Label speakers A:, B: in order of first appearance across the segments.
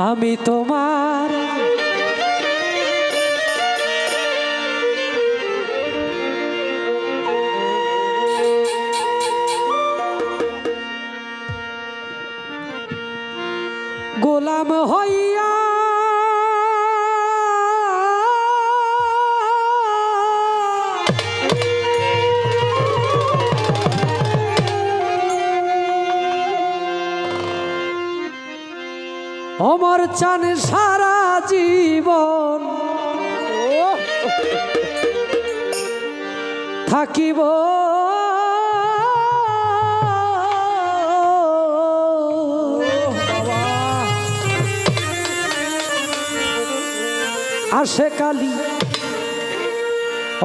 A: আমি তোমার গোলাম হইয়া ভর চান সারা জীবন। থাকিব। আসে কালি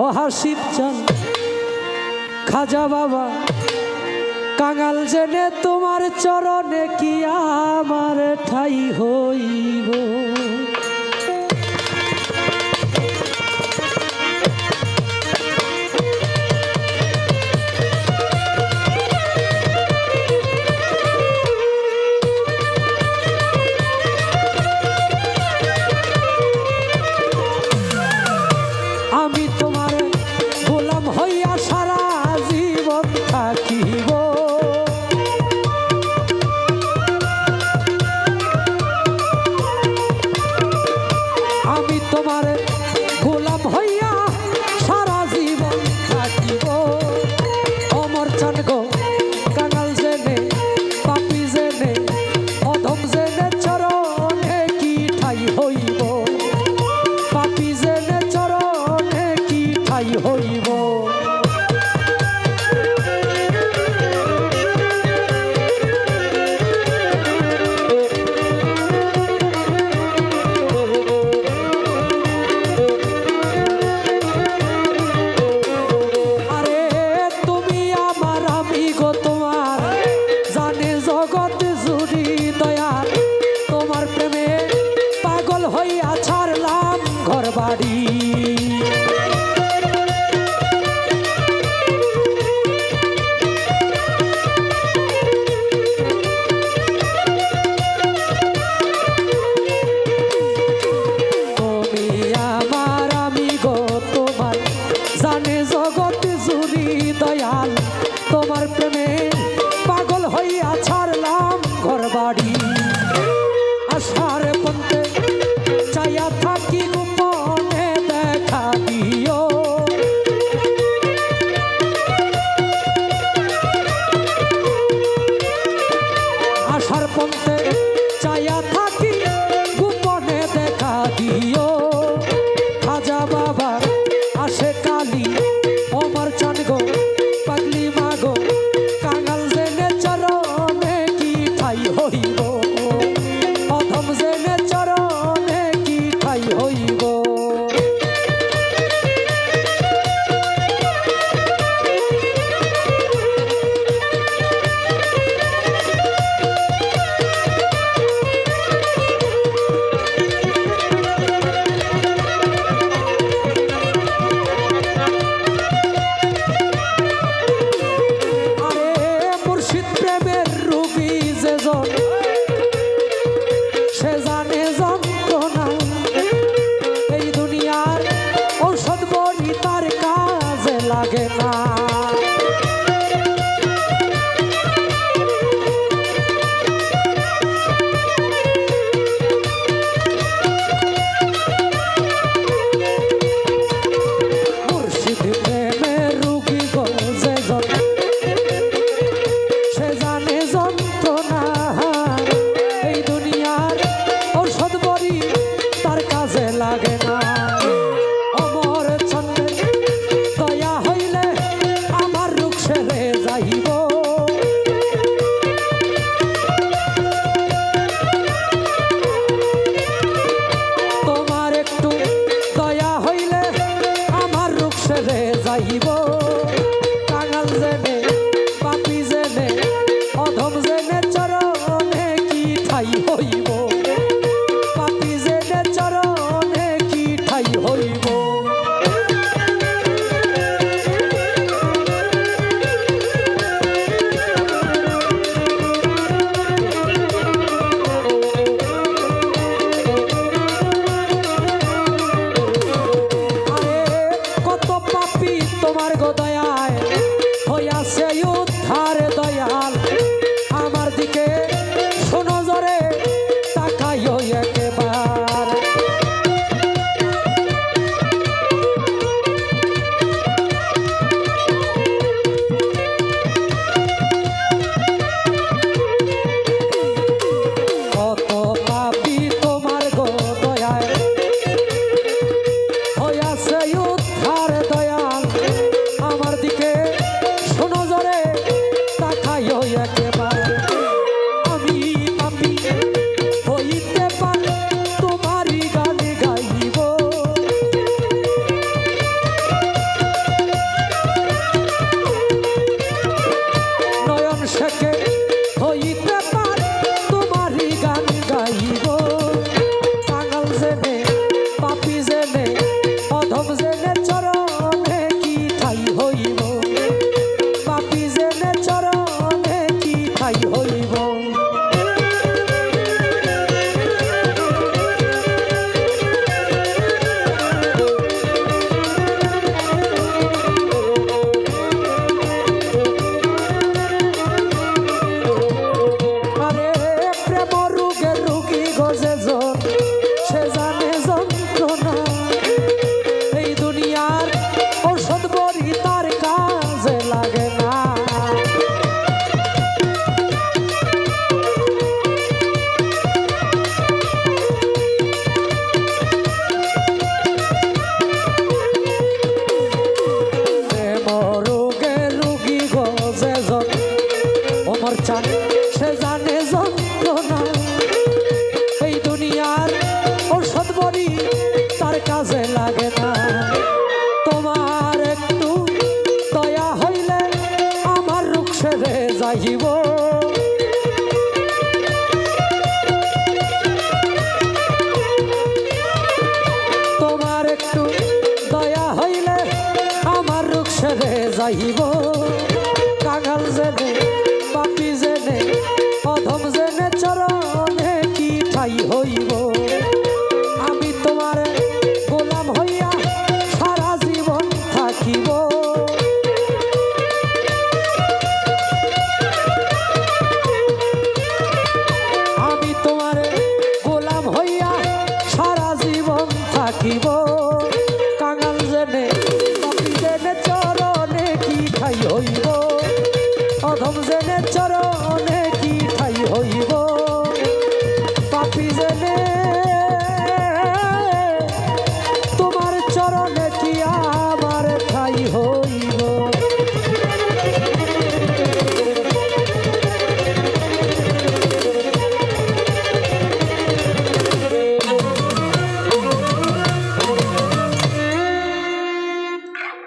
A: ও হাসিব চান খাজা বাবা কাঙাল জেনে তোমার চরণে কি আমার ঠাই হইব? তোমার গোলাম হইয়া সারা জীবন থাকিব। অমর চান গো, কাঙাল জেনে, পাপি জেনে, অধম জেনে চরণে কি ঠাই হইব? পাপি জেনে চরণে কি ঠাই হইব? দয়াল তোমার প্রেমে aí. Oi. কাজে লাগে না। তোমার একটু দয়া হইলে আমার রূপ সেরে যাইব। তোমার একটু দয়া হইলে আমার রূপ সেরে যাইব।